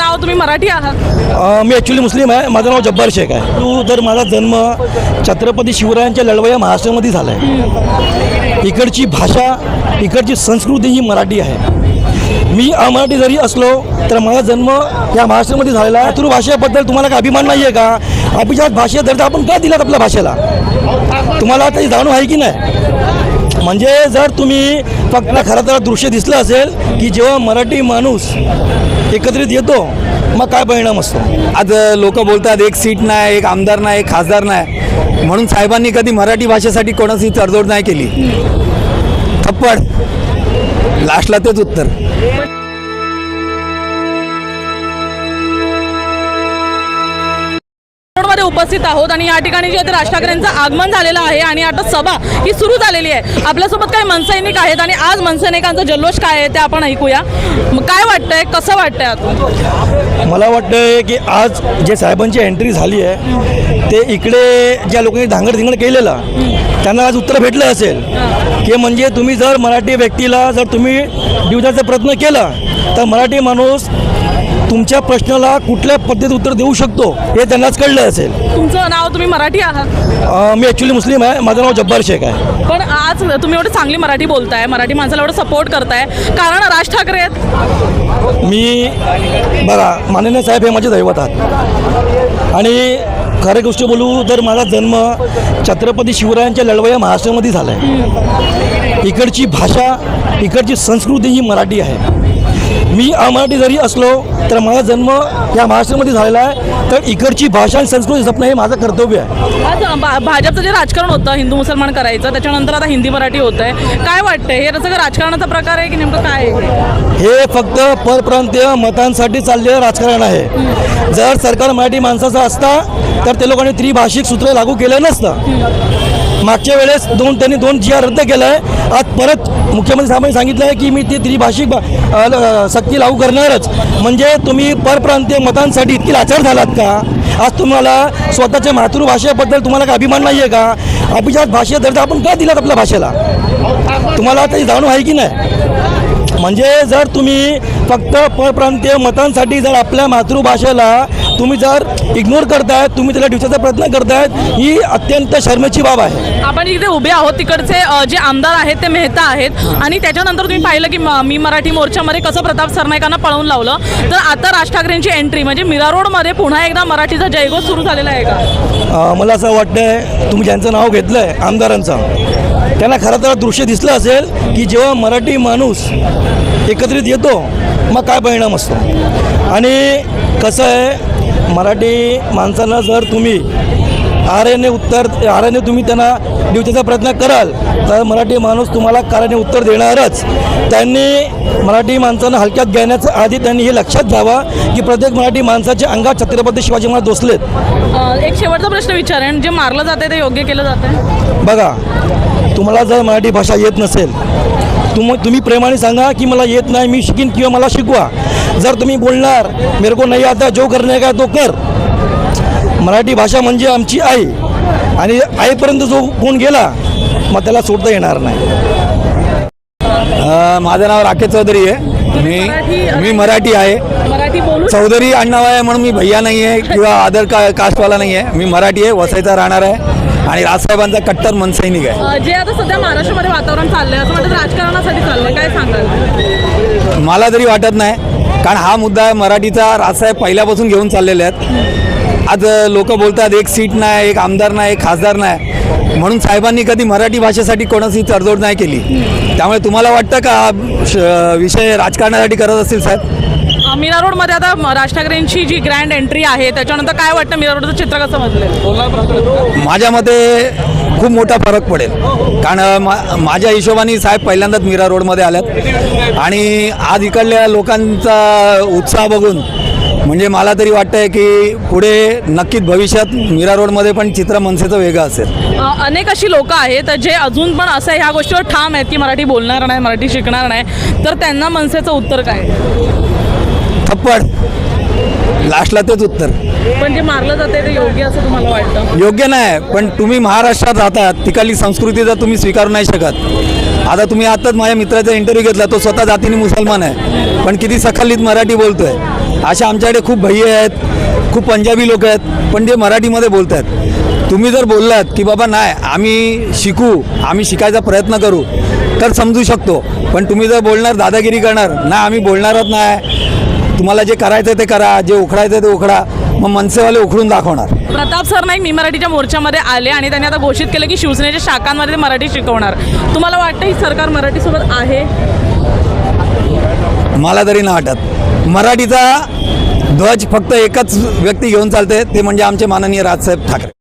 नाव तुम्ही मराठी आहात? मी ॲक्च्युली मुस्लिम आहे. माझं नाव जब्बार शेख आहे. तू तर माझा जन्म छत्रपती शिवरायांच्या लढवया महाराष्ट्रामध्ये झाला आहे इकडची भाषा इकडची संस्कृती ही मराठी आहे. मी अमराठी जरी असलो तर माझा जन्म या महाराष्ट्रामध्ये झालेला आहे. मातृभाषेबद्दल तुम्हाला काय अभिमान नाही आहे का? अभिजात भाषे दर्जा आपण का दिलात आपल्या भाषेला? तुम्हाला त्याची जाणीव आहे की नाही? म्हणजे जर तुम्ही फक्त खरं तर दृश्य दिसलं असेल की जेव्हा मराठी माणूस एकत्रित येतो मग काय परिणाम असतो? आज लोक बोलतात एक सीट नाही एक आमदार नाही एक खासदार नाही. म्हणून साहेबांनी कधी मराठी भाषेसाठी कोणाची तडजोड नाही केली. थप्पड. लास्टला तेच उत्तर. मध्ये उपस्थित आहोत आणि या ठिकाणी जे राज ठाकरेंचं आगमन झालेलं आहे आणि आता सभा ही सुरू झालेली आहे. आपल्यासोबत काही मनसैनिक आहेत आणि आज मनसैनिकांचा जल्लोष काय आहे ते आपण ऐकूया. मग काय वाटतंय? कसं वाटतंय मला वाटतंय की आज जे साहेबांची एंट्री झाली आहे ते इकडे ज्या लोकांनी धांगडधिंगड केलेलं त्यांना आज उत्तर भेटलं असेल. की म्हणजे तुम्ही जर मराठी व्यक्तीला जर तुम्ही जीवनाचा प्रयत्न केला तर मराठी माणूस तुमच्या प्रश्नाला कुठल्या पद्धतीत उत्तर देऊ शकतो हे त्यांनाच कळलं असेल. तुमचं नाव तुम्ही मराठी आहात? अ, मी ॲक्च्युली मुस्लिम आहे. माझं नाव जब्बार शेख आहे. पण आज तुम्ही एवढी चांगली मराठी बोलताय मराठी माणसाला एवढं सपोर्ट करताय. कारण राज ठाकरे आहेत. मी बघा माननीय साहेब हे माझे दैवत आहात. आणि खरी गोष्ट बोलू तर माझा जन्म छत्रपती शिवरायांच्या लढवया महाराष्ट्रामध्ये झाला आहे इकडची भाषा इकडची संस्कृती ही मराठी आहे. मी अमराठी जरी असलो तर माझा जन्म या महाराष्ट्रामध्ये झालेला आहे. तर इकडची भाषा आणि संस्कृती जपणं हे माझं कर्तव्य आहे. आज भा- भाजपचं जे राजकारण होतं हिंदू मुसलमान करायचं त्याच्यानंतर आता हिंदी मराठी होत आहे काय वाटतंय? हे सगळं राजकारणाचा प्रकार आहे की नेमकं काय आहे? हे फक्त परप्रांतीय मतांसाठी चाललेलं राजकारण आहे. जर सरकार मराठी माणसाचं असता तर ते लोकांनी त्रिभाषिक सूत्र लागू केलं नसतं. मागच्या वेळेस दोन त्यांनी दोन जी आर रद्द केलं आहे आज परत मुख्यमंत्री साहेबांनी सांगितलं आहे की मी ते त्रिभाषिक सक्ती लागू करणारच. म्हणजे तुम्ही परप्रांतीय मतांसाठी इतकी लाचार झालात का? आज तुम्हाला स्वतःच्या मातृभाषेबद्दल तुम्हाला काय अभिमान नाही आहे का? अभिजात भाषे दर्जा आपण का दिलात आपल्या भाषेला? तुम्हाला त्याची जाणून आहे की नाही? म्हणजे जर तुम्ही फक्त परप्रांतीय मतांसाठी जर आपल्या मातृभाषेला तुम्ही जर इग्नोर करतायत तुम्ही त्याला दिवसाचा प्रयत्न करतायत ही अत्यंत शर्मेची बाब आहे. आपण इथे उभे आहोत तिकडचे जे आमदार आहेत ते मेहता आहेत. आणि त्याच्यानंतर तुम्ही पाहिलं की म- मराठी मोर्चामध्ये कसं प्रताप सरनाईकांना पळवून लावलं. तर आता राज ठाकरेंची एंट्री म्हणजे मीरा रोडमध्ये पुन्हा एकदा मराठीचा जयघोष सुरू झालेला आहे का? मला असं वाटतंय तुम्ही ज्यांचं नाव घेतलं आहे आमदारांचं त्यांना खरं तर दृश्य दिसलं असेल की जेव्हा मराठी माणूस एकत्रित येतो मग काय परिणाम असतो? आणि कसं आहे मराठी माणसांना जर तुम्ही आर्याने उत्तर आर्याने तुम्ही त्यांना दिवसाचा प्रयत्न कराल तर मराठी माणूस तुम्हाला काराने उत्तर देणारच. त्यांनी मराठी माणसांना हलक्यात घेण्याच्या आधी त्यांनी हे लक्षात घ्यावं की प्रत्येक मराठी माणसाच्या अंगात छत्रपती शिवाजी महाराज दोसलेत. एक शेवटचा प्रश्न विचारेन जे मारलं जाते ते योग्य केलं जाते बघा तुम्हाला जर मराठी भाषा येत नसेल तुम तुम्ही प्रेमाने सांगा की मला येत नाही मी शिकीन किंवा मला शिकवा. जर तुम्ही बोलणार मेरे को नाही आता जो करणे का तो कर. मराठी भाषा म्हणजे आमची आई. आणि आईपर्यंत जो कोण गेला मग त्याला सोडता येणार नाही. माझं नाव राकेश चौधरी आहे. मी मी मराठी आहे. मराठी बोलू चौधरी आडनाव आहे म्हणून मी भैया नाही आहे किंवा अदर का कास्टवाला नाही आहे. मी मराठी आहे वसायचा राहणार आहे. आणि राजसाहेबांचा कट्टर मनसैनिक आहे. अ, जे आता सध्या महाराष्ट्रामध्ये वातावरण चाललंय असं वाटतं राजकारणासाठी चाललंय. काय सांगाल? मला तरी वाटत नाही कारण हा मुद्दा मराठीचा. राजसाहेब पहिल्यापासून घेऊन चाललेले आहेत. आज लोक बोलतात एक सीट नाही एक आमदार नाही एक खासदार नाही. म्हणून साहेबांनी कधी मराठी भाषेसाठी कोणाची तडजोड नाही केली. त्यामुळे तुम्हाला वाटतं का विषय राजकारणासाठी करत असतील साहेब? मीरा रोडमध्ये आता राज ठाकरेंची जी ग्रँड एंट्री आहे त्याच्यानंतर काय वाटतं मीरा रोडचं चित्र कसं बदलेल? माझ्या मते खूप मोठा फरक पडेल. कारण मा माझ्या हिशोबाने साहेब पहिल्यांदाच मीरा रोडमध्ये आल्यात. आणि आज इकडल्या लोकांचा उत्साह बघून म्हणजे मला तरी वाटतंय की पुढे नक्कीच भविष्यात मीरा रोडमध्ये पण चित्र मनसेचं वेगळं असेल. अनेक अशी लोक आहेत जे अजून पण असं ह्या गोष्टीवर ठाम आहेत की मराठी बोलणार नाही मराठी शिकणार नाही. तर त्यांना मनसेचं उत्तर काय? थप्पड. लास्टला तेच उत्तर. पण जे मारलं जाते ते योग्य असं तुम्हाला वाटतं? योग्य नाही पण तुम्ही महाराष्ट्रात राहतात तिकडली संस्कृती जर तुम्ही स्वीकारू नाही शकत. आता तुम्ही आताच माझ्या मित्राचा इंटरव्ह्यू घेतला तो स्वतः जातीने मुसलमान आहे. पण किती सखल्लीत मराठी बोलतोय. अशा आमच्याकडे खूप भैये आहेत खूप पंजाबी लोक आहेत पण जे मराठीमध्ये बोलत आहेत तुम्ही जर बोललात की बाबा नाही आम्ही शिकू आम्ही शिकायचा प्रयत्न करू तर समजू शकतो. पण तुम्ही जर बोलणार दादागिरी करणार नाही आम्ही बोलणारच नाही. तुम्हाला जे करायचं ते करा जे उखडायचं ते उखडा. मग मनसेवाले उखडून दाखवणार. प्रताप सरनाईक मी मराठीच्या मोर्चामध्ये आले आणि त्यांनी आता घोषित केलं की शिवसेनेच्या शाखांमध्ये ते मराठी शिकवणार. तुम्हाला वाटतं ही सरकार मराठीसोबत आहे? मला तरी नाही वाटत. मराठीचा ध्वज फक्त एकच व्यक्ती घेऊन चालते ते म्हणजे आमचे माननीय राजसाहेब ठाकरे.